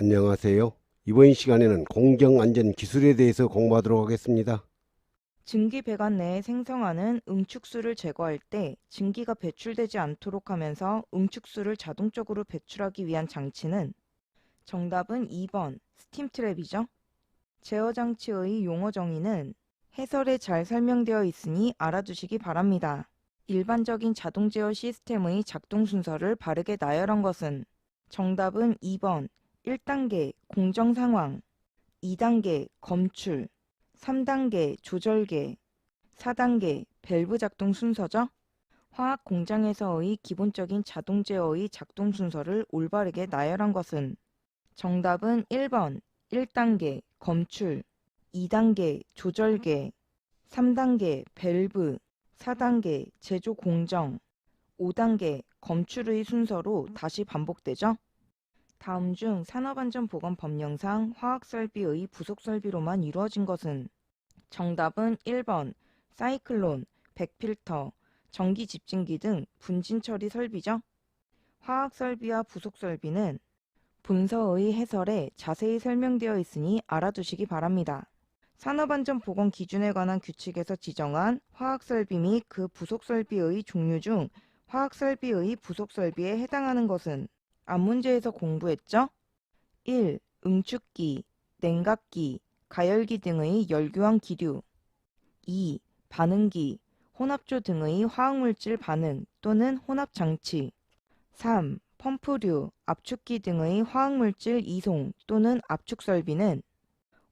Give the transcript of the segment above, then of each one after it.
안녕하세요. 이번 시간에는 공정안전 기술에 대해서 공부하도록 하겠습니다. 증기 배관 내에 생성하는 응축수를 제거할 때 증기가 배출되지 않도록 하면서 응축수를 자동적으로 배출하기 위한 장치는 정답은 2번 스팀 트랩이죠. 제어 장치의 용어 정의는 해설에 잘 설명되어 있으니 알아두시기 바랍니다. 일반적인 자동 제어 시스템의 작동 순서를 바르게 나열한 것은 정답은 2번 1단계 공정 상황, 2단계 검출, 3단계 조절계, 4단계 밸브 작동 순서죠. 화학 공장에서의 기본적인 자동 제어의 작동 순서를 올바르게 나열한 것은 정답은 1번 1단계 검출, 2단계 조절계, 3단계 밸브, 4단계 제조 공정, 5단계 검출의 순서로 다시 반복되죠. 다음 중 산업안전보건법령상 화학설비의 부속설비로만 이루어진 것은 정답은 1번 사이클론, 백필터, 전기집진기 등 분진 처리 설비죠. 화학설비와 부속설비는 본서의 해설에 자세히 설명되어 있으니 알아두시기 바랍니다. 산업안전보건 기준에 관한 규칙에서 지정한 화학설비 및 그 부속설비의 종류 중 화학설비의 부속설비에 해당하는 것은 앞문제에서 공부했죠? 1. 응축기, 냉각기, 가열기 등의 열교환 기류 2. 반응기, 혼합조 등의 화학물질 반응 또는 혼합장치 3. 펌프류, 압축기 등의 화학물질 이송 또는 압축설비는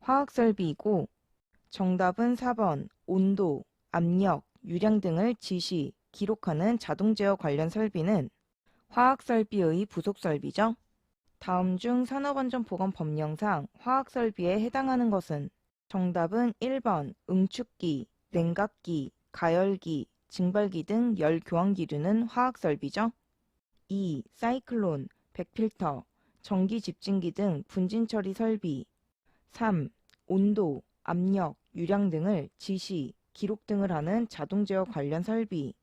화학설비이고 정답은 4번 온도, 압력, 유량 등을 지시, 기록하는 자동제어 관련 설비는 화학설비의 부속설비죠. 다음 중 산업안전보건 법령상 화학설비에 해당하는 것은 정답은 1번 응축기, 냉각기, 가열기, 증발기 등 열 교환기류는 화학설비죠. 2. 사이클론, 백필터, 전기 집진기 등 분진 처리 설비 3. 온도, 압력, 유량 등을 지시, 기록 등을 하는 자동 제어 관련 설비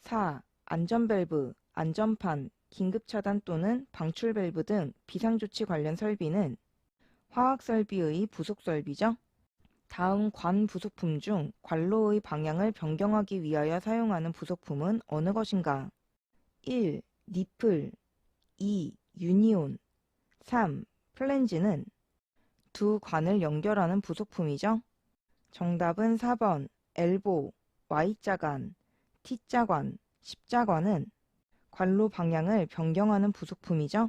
4. 안전밸브, 안전판, 긴급차단 또는 방출밸브 등 비상조치 관련 설비는 화학설비의 부속설비죠. 다음 관 부속품 중 관로의 방향을 변경하기 위하여 사용하는 부속품은 어느 것인가? 1. 니플 2. 유니온 3. 플랜지는 두 관을 연결하는 부속품이죠. 정답은 4번 엘보, Y자관, T자관, 십자관은 관로 방향을 변경하는 부속품이죠.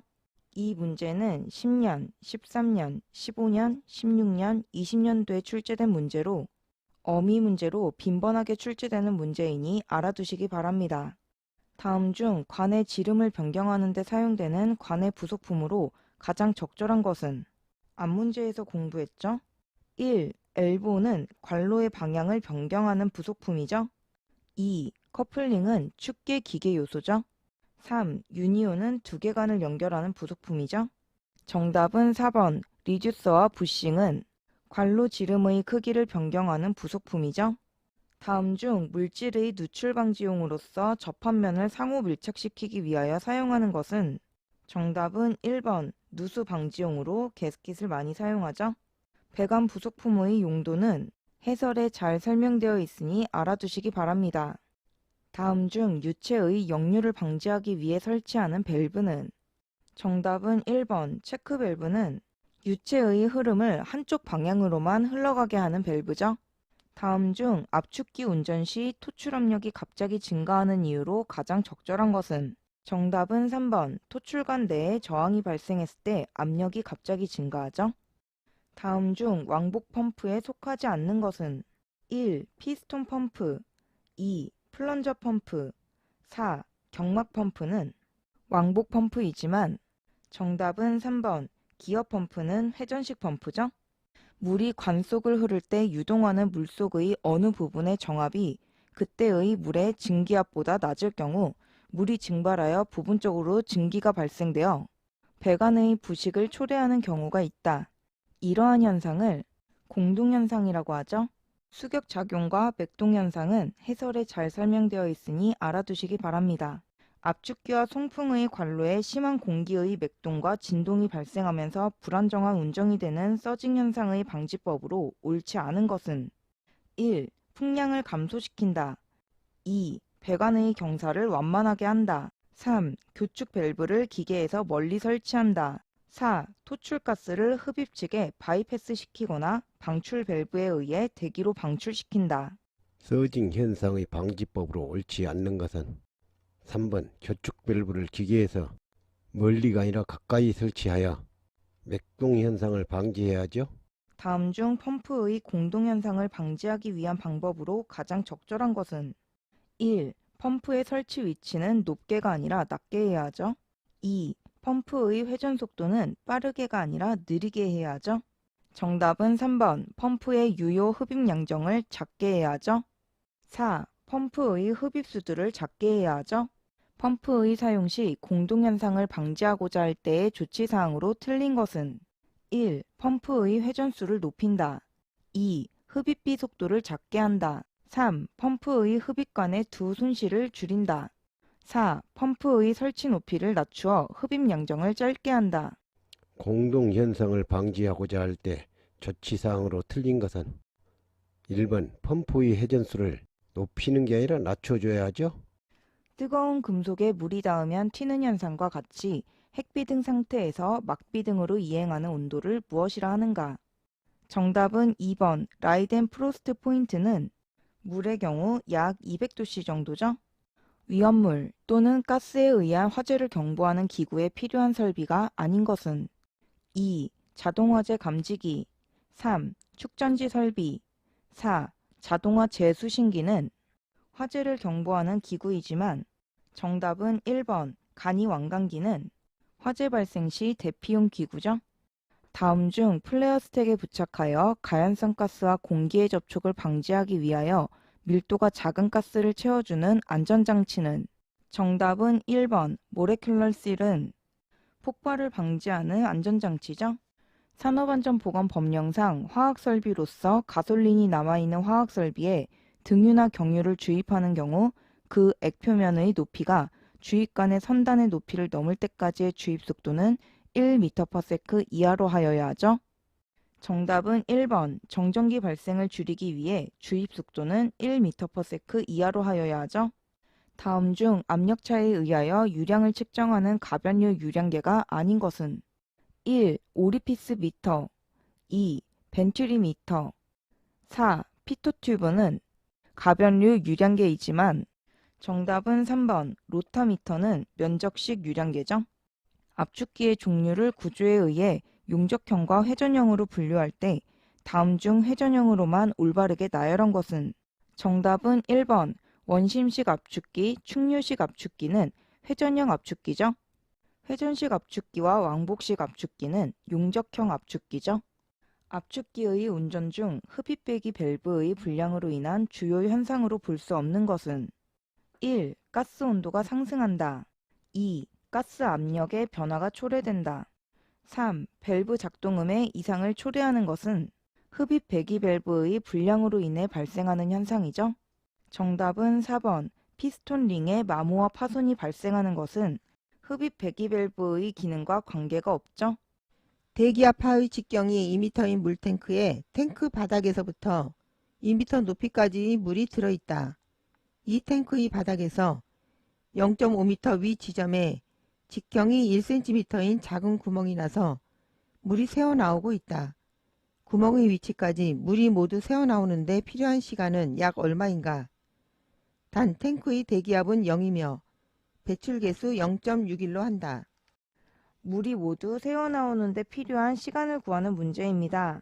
이 문제는 10년, 13년, 15년, 16년, 20년도에 출제된 문제로 어미 문제로 빈번하게 출제되는 문제이니 알아두시기 바랍니다. 다음 중 관의 지름을 변경하는 데 사용되는 관의 부속품으로 가장 적절한 것은 앞문제에서 공부했죠. 1. 엘보는 관로의 방향을 변경하는 부속품이죠. 2. 커플링은 축계 기계 요소죠. 3. 유니온은 두 개관을 연결하는 부속품이죠. 정답은 4번 리듀서와 부싱은 관로 지름의 크기를 변경하는 부속품이죠. 다음 중 물질의 누출 방지용으로서 접합면을 상호 밀착시키기 위하여 사용하는 것은 정답은 1번 누수 방지용으로 게스킷을 많이 사용하죠. 배관 부속품의 용도는 해설에 잘 설명되어 있으니 알아두시기 바랍니다. 다음 중 유체의 역류를 방지하기 위해 설치하는 밸브는 정답은 1번 체크 밸브는 유체의 흐름을 한쪽 방향으로만 흘러가게 하는 밸브죠. 다음 중 압축기 운전 시 토출 압력이 갑자기 증가하는 이유로 가장 적절한 것은 정답은 3번 토출관 내에 저항이 발생했을 때 압력이 갑자기 증가하죠. 다음 중 왕복 펌프에 속하지 않는 것은 1. 피스톤 펌프 2. 플런저 펌프 4. 경막 펌프는 왕복 펌프이지만 정답은 3번 기어 펌프는 회전식 펌프죠. 물이 관 속을 흐를 때 유동하는 물 속의 어느 부분의 정압이 그때의 물의 증기압보다 낮을 경우 물이 증발하여 부분적으로 증기가 발생되어 배관의 부식을 초래하는 경우가 있다. 이러한 현상을 공동현상이라고 하죠. 수격작용과 맥동현상은 해설에 잘 설명되어 있으니 알아두시기 바랍니다. 압축기와 송풍의 관로에 심한 공기의 맥동과 진동이 발생하면서 불안정한 운정이 되는 서징 현상의 방지법으로 옳지 않은 것은 1. 풍량을 감소시킨다. 2. 배관의 경사를 완만하게 한다. 3. 교축 밸브를 기계에서 멀리 설치한다. 4. 토출가스를 흡입 측에 바이패스 시키거나 방출 밸브에 의해 대기로 방출시킨다. 서징 현상의 방지법으로 옳지 않는 것은 3번 교축 밸브를 기계에서 멀리가 아니라 가까이 설치하여 맥동 현상을 방지해야죠. 다음 중 펌프의 공동 현상을 방지하기 위한 방법으로 가장 적절한 것은 1. 펌프의 설치 위치는 높게가 아니라 낮게 해야 하죠. 2. 펌프의 회전 속도는 빠르게가 아니라 느리게 해야 하죠. 정답은 3번 펌프의 유효 흡입 양정을 작게 해야 하죠. 4. 펌프의 흡입수들을 작게 해야 하죠. 펌프의 사용 시 공동현상을 방지하고자 할 때의 조치사항으로 틀린 것은 1. 펌프의 회전수를 높인다. 2. 흡입비 속도를 작게 한다. 3. 펌프의 흡입관의 두 손실을 줄인다. 4. 펌프의 설치 높이를 낮추어 흡입 양정을 짧게 한다. 공동 현상을 방지하고자 할 때 조치사항으로 틀린 것은 1번 펌프의 회전수를 높이는 게 아니라 낮춰줘야 하죠. 뜨거운 금속에 물이 닿으면 튀는 현상과 같이 핵비등 상태에서 막비등으로 이행하는 온도를 무엇이라 하는가? 정답은 2번 라이덴 프로스트 포인트는 물의 경우 약 200도씨 정도죠. 위험물 또는 가스에 의한 화재를 경보하는 기구에 필요한 설비가 아닌 것은 2. 자동화재 감지기 3. 축전지 설비 4. 자동화 제수신기는 화재를 경보하는 기구이지만 정답은 1번 간이 완강기는 화재 발생 시 대피용 기구죠. 다음 중 플레어 스택에 부착하여 가연성 가스와 공기의 접촉을 방지하기 위하여 밀도가 작은 가스를 채워주는 안전장치는 정답은 1번 모레큘러 실은 폭발을 방지하는 안전장치죠. 산업안전보건 법령상 화학설비로서 가솔린이 남아있는 화학설비에 등유나 경유를 주입하는 경우 그 액표면의 높이가 주입관의 선단의 높이를 넘을 때까지의 주입 속도는 1m/s 이하로 하여야 하죠. 정답은 1번 정전기 발생을 줄이기 위해 주입 속도는 1m/s 이하로 하여야 하죠. 다음 중 압력차에 의하여 유량을 측정하는 가변류 유량계가 아닌 것은 1. 오리피스 미터 2. 벤츄리 미터 4. 피토튜브는 가변류 유량계이지만 정답은 3번 로타미터는 면적식 유량계죠. 압축기의 종류를 구조에 의해 용접형과 회전형으로 분류할 때 다음 중 회전형으로만 올바르게 나열한 것은 정답은 1번 원심식 압축기, 충류식 압축기는 회전형 압축기죠. 회전식 압축기와 왕복식 압축기는 용접형 압축기죠. 압축기의 운전 중 흡입배기 밸브의 불량으로 인한 주요 현상으로 볼 수 없는 것은 1. 가스 온도가 상승한다. 2. 가스 압력의 변화가 초래된다. 3. 밸브 작동음에 이상을 초래하는 것은 흡입 배기 밸브의 불량으로 인해 발생하는 현상이죠. 정답은 4번 피스톤 링의 마모와 파손이 발생하는 것은 흡입 배기 밸브의 기능과 관계가 없죠. 대기압하의 직경이 2m인 물탱크에 탱크 바닥에서부터 2m 높이까지 물이 들어있다. 이 탱크의 바닥에서 0.5m 위 지점에 직경이 1cm인 작은 구멍이 나서 물이 새어나오고 있다. 구멍의 위치까지 물이 모두 새어나오는데 필요한 시간은 약 얼마인가? 단 탱크의 대기압은 0이며 배출 개수 0.61로 한다. 물이 모두 새어나오는데 필요한 시간을 구하는 문제입니다.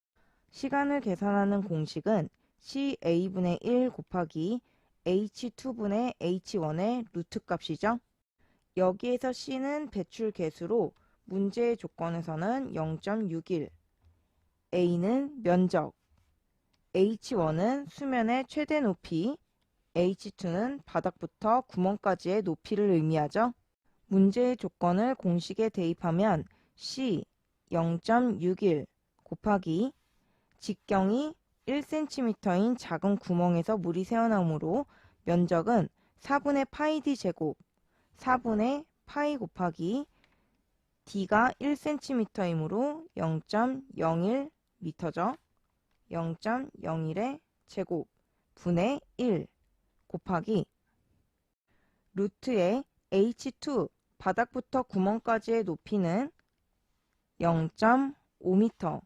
시간을 계산하는 공식은 CA분의 1 곱하기 H2분의 H1의 루트 값이죠. 여기에서 C는 배출 개수로 문제의 조건에서는 0.61, A는 면적, H1은 수면의 최대 높이, H2는 바닥부터 구멍까지의 높이를 의미하죠. 문제의 조건을 공식에 대입하면 C 0.61 곱하기 직경이 1cm인 작은 구멍에서 물이 새어나오므로 면적은 4분의 파이 d 제곱 4분의 파이 곱하기 d가 1cm이므로 0.01m죠. 0.01의 제곱 분의 1 곱하기 루트의 h2 바닥부터 구멍까지의 높이는 0.5m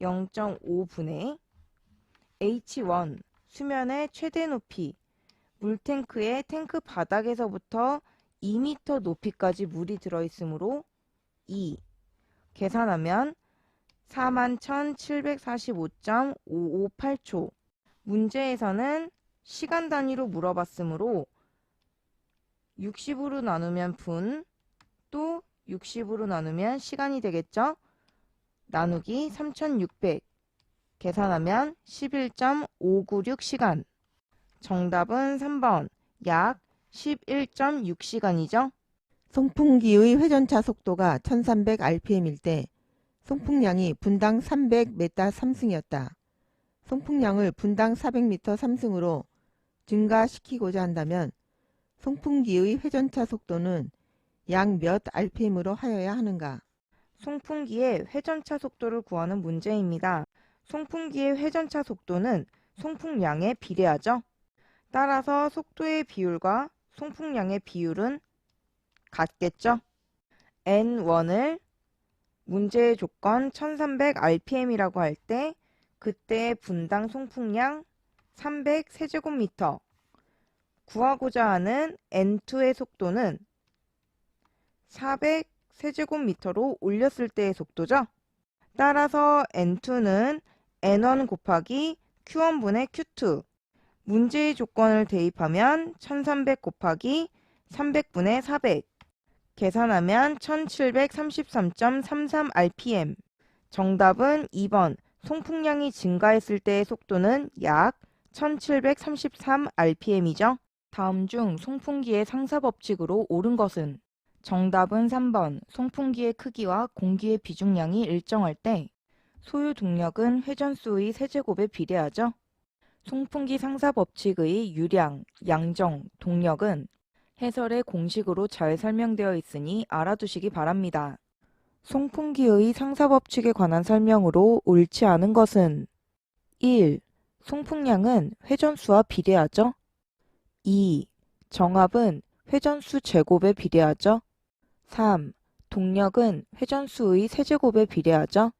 0.5분의 h1 수면의 최대 높이 물탱크의 탱크 바닥에서부터 2m 높이까지 물이 들어있으므로 2 계산하면 41,745.558초. 문제에서는 시간 단위로 물어봤으므로 60으로 나누면 분, 또 60으로 나누면 시간이 되겠죠? 나누기 3600 계산하면 11.596시간. 정답은 3번. 약 11.6시간이죠? 송풍기의 회전차 속도가 1300rpm일 때 송풍량이 분당 300m 3승이었다. 송풍량을 분당 400m 3승으로 증가시키고자 한다면 송풍기의 회전차 속도는 약 몇 rpm으로 하여야 하는가? 송풍기의 회전차 속도를 구하는 문제입니다. 송풍기의 회전차 속도는 송풍량에 비례하죠. 따라서 속도의 비율과 송풍량의 비율은 같겠죠. N1을 문제의 조건 1300rpm이라고 할 때 그때의 분당 송풍량 300세제곱미터 구하고자 하는 N2의 속도는 400세제곱미터로 올렸을 때의 속도죠. 따라서 N2는 N1 곱하기 Q1분의 Q2 문제의 조건을 대입하면 1300 곱하기 300분의 400 계산하면 1733.33 rpm. 정답은 2번. 송풍량이 증가했을 때의 속도는 약 1733 rpm이죠. 다음 중 송풍기의 상사 법칙으로 옳은 것은? 정답은 3번. 송풍기의 크기와 공기의 비중량이 일정할 때 소유 동력은 회전수의 세제곱에 비례하죠. 송풍기 상사 법칙의 유량, 양정, 동력은 해설의 공식으로 잘 설명되어 있으니 알아두시기 바랍니다. 송풍기의 상사 법칙에 관한 설명으로 옳지 않은 것은 1. 송풍량은 회전수와 비례하죠. 2. 정압은 회전수 제곱에 비례하죠. 3. 동력은 회전수의 세제곱에 비례하죠.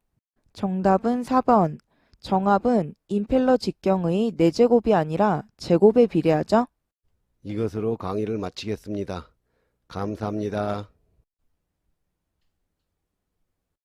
정답은 4번. 정압은 임펠러 직경의 4제곱이 아니라 제곱에 비례하죠. 이것으로 강의를 마치겠습니다. 감사합니다.